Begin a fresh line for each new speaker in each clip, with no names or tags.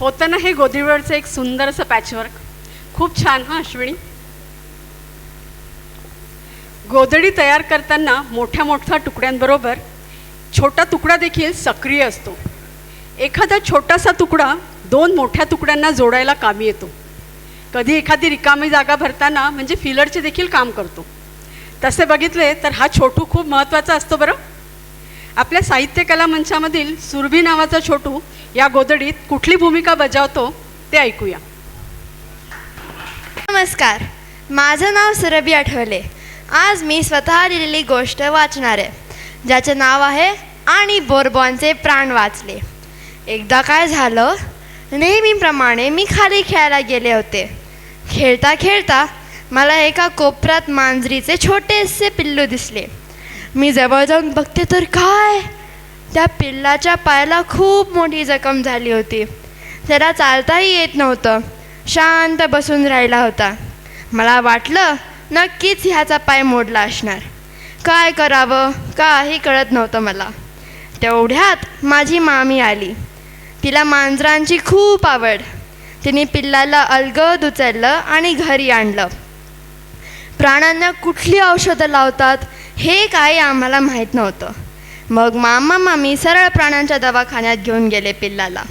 होतं ना हे गोदीवरचं एक सुंदर असं पॅचवर्क खूप छान हां अश्विनी? गोदडी तयार करताना मोठ्या मोठ्या तुकड्यांबरोबर छोटा तुकडा देखील सक्रिय असतो. एखादा छोटासा तुकडा दोन मोठ्या तुकड्यांना जोडायला कामी येतो. कधी एखादी रिकामी जागा भरताना म्हणजे फिलरचे देखील काम करतो. तसे बघितले तर हा छोटू खूप महत्त्वाचा असतो बरं. आपल्या साहित्य कला मंचामधील सुरभी नावाचा छोटू या गोदडीत कुठली भूमिका बजावतो ते ऐकूया.
नमस्कार. माझं नाव सुरभी आठवले. आज मी स्वतः लिहिलेली गोष्ट वाचणार आहे. ज्याचं नाव आहे आणि बोरबॉनचे प्राण वाचले. एकदा काय झालं? नेहमीप्रमाणे मी खाली खेळायला गेले होते. खेळता खेळता मला एका कोपऱ्यात मांजरीचे छोटेसे पिल्लू दिसले. मी जवळ जाऊन बघते तर काय? त्या पिल्लाच्या पायाला खूप मोठी जखम झाली होती. त्याला चालताही येत नव्हतं. शांत बसून राहिला होता. मला वाटलं नक्कीच ह्याचा पाय मोडला असणार. काय करावं? काही कळत नव्हतं मला. तेवढ्यात माझी मामी आली. तिला मांजरांची खूप आवड. तिने पिल्लाला अलगद उचललं आणि घरी आणलं. प्राण्यांना कुठली औषधं लावतात? हे काही आम्हाला माहीत नव्हतं. मग मामा मामी सरळ प्राण्यांच्या दवाखान्यात घेऊन गेले पिल्लाला.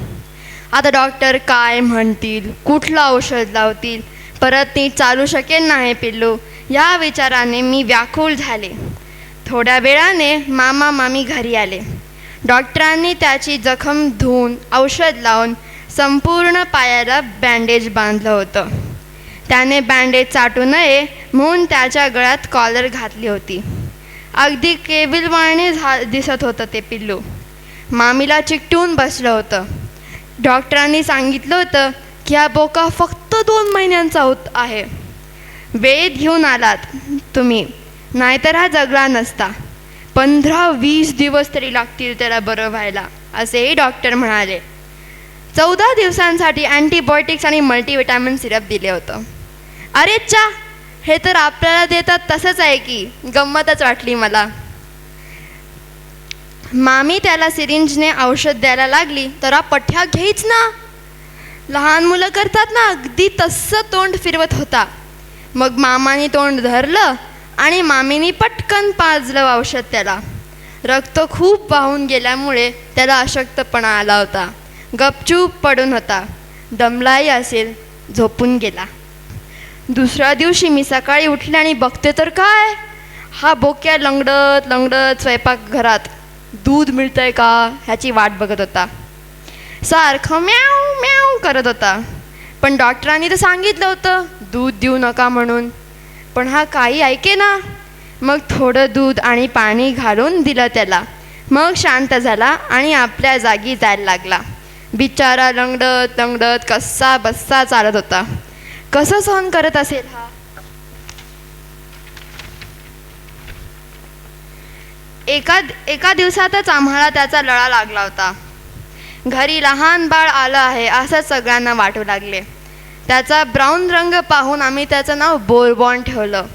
आता डॉक्टर काय म्हणतील कुठलं औषध लावतील परत ती चालू शकेल नाही पिल्लू या विचाराने मी व्याकुळ झाले. थोड्या वेळाने मामा मामी घरी आले. डॉक्टरांनी त्याची जखम धुवून औषध लावून संपूर्ण पायाला बँडेज बांधलं होतं. त्याने बँडेज चाटू नये म्हणून त्याच्या गळ्यात कॉलर घातली होती. अगदी केबिलवाणे झा दिसत होतं ते पिल्लू. मामीला चिकटून बसलं होतं. डॉक्टरांनी सांगितलं होतं की हा बोका फक्त दोन महिन्यांचा होत आहे. वेळेत घेऊन आलात तुम्ही नाहीतर हा जगला नसता. पंधरा वीस दिवस तरी लागतील त्याला बरं व्हायला असेही डॉक्टर म्हणाले. चौदा दिवसांसाठी अँटीबायोटिक्स आणि मल्टीविटॅमिन सिरप दिले होतं. अरे चा हे तर आपल्याला देतात तसंच आहे की. गंमतच वाटली मला. मामी त्याला सिरिंजने औषध द्यायला लागली तर पठ्या घेईच ना. लहान मुलं करतात ना अगदी तसं तोंड फिरवत होता. मग मामाने तोंड धरलं आणि मामीनी पटकन पाजलं औषध त्याला. रक्त खूप वाहून गेल्यामुळे त्याला अशक्तपणा आला होता. गपचूप पडून होता. दमलाही असेल झोपून गेला. दुसऱ्या दिवशी मी सकाळी उठले आणि बघते तर काय? हा बोक्या लंगडत लंगडत स्वयंपाकघरात दूध मिळतंय का? ह्याची वाट बघत होता. सारखं म्याव म्याव करत होता. पण डॉक्टरांनी तर सांगितलं होतं दूध देऊ नका म्हणून. पण हा काही ऐके ना. मग थोडं दूध आणि पाणी घालून दिलं त्याला. मग शांत झाला आणि आपल्या जागी जायला लागला. बिचारा लंगडत लंगडत कसा बस्सा चालत होता. कसं सहन करत असेल हा? एका एका दिवसातच आम्हाला त्याचा लळा लागला होता. घरी लहान बाळ आलं आहे असं सगळ्यांना वाटू लागले. त्याचा ब्राऊन रंग पाहून आम्ही त्याचं नाव बोरबॉन ठेवलं.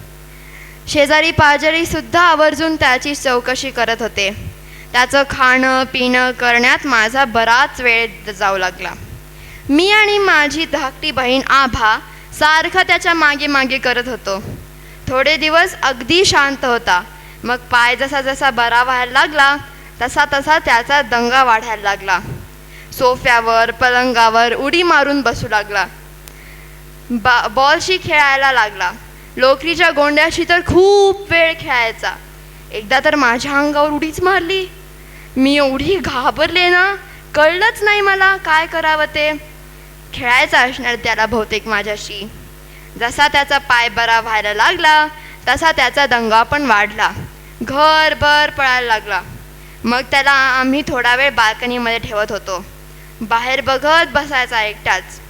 शेजारी पाजारी सुद्धा आवर्जून त्याची चौकशी करत होते. त्याचं खाणं पिणं करण्यात माझा बराच वेळ जाऊ लागला. मी आणि माझी धाकटी बहीण आभा सारखा त्याच्यामागे मागे करत होतो. थोडे दिवस अगदी शांत होता. मग पाय जसा जसा बरा व्हायला लागला तसा तसा त्याचा दंगा वाढायला लागला. सोफ्यावर पलंगावर उडी मारून बसू लागला. बा बॉलशी खेळायला लागला. लोकरीच्या गोंड्याशी तर खूप वेळ खेळायचा. एकदा तर माझ्या अंगावर उडीच मारली. मी एवढी घाबरले ना कळलंच नाही मला काय करावं ते. खेळायचं असणार त्याला बहुतेक माझ्याशी. जसा त्याचा पाय बरा व्हायला लागला तसा त्याचा दंगा पण वाढला. घरभर पळायला लागला. मग त्याला आम्ही थोडा वेळ बाल्कनीमध्ये ठेवत होतो. बाहेर बघत बसायचा एकटाच.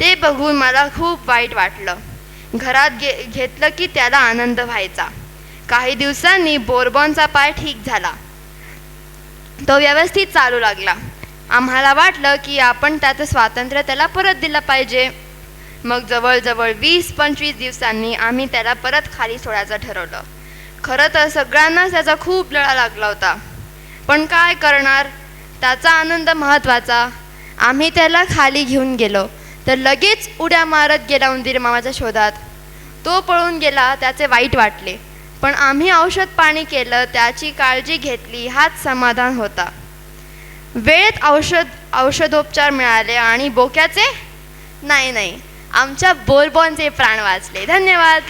ते बघून मला खूप वाईट वाटलं. घरात घे घेतलं की त्याला आनंद व्हायचा. काही दिवसांनी बोरबॉनचा पाय ठीक झाला. तो व्यवस्थित चालू लागला. आम्हाला वाटलं की आपण त्याचं स्वातंत्र्य त्याला परत दिलं पाहिजे. मग जवळजवळ वीस पंचवीस दिवसांनी आम्ही त्याला परत खाली सोडायचं ठरवलं. खरं तर सगळ्यांनाच त्याचा खूप लळा लागला होता. पण काय करणार? त्याचा आनंद महत्त्वाचा. आम्ही त्याला खाली घेऊन गेलो. तर लगेच उड्या मारत गेला उंदीर मामाच्या शोधात. तो पळून गेला त्याचे वाईट वाटले. पण आम्ही औषध पाणी केलं त्याची काळजी घेतली हाच समाधान होता. वेळेत औषध औषधोपचार मिळाले आणि बोक्याचे नाही नाही. आमच्या बोलबॉनचे प्राण वाचले. धन्यवाद.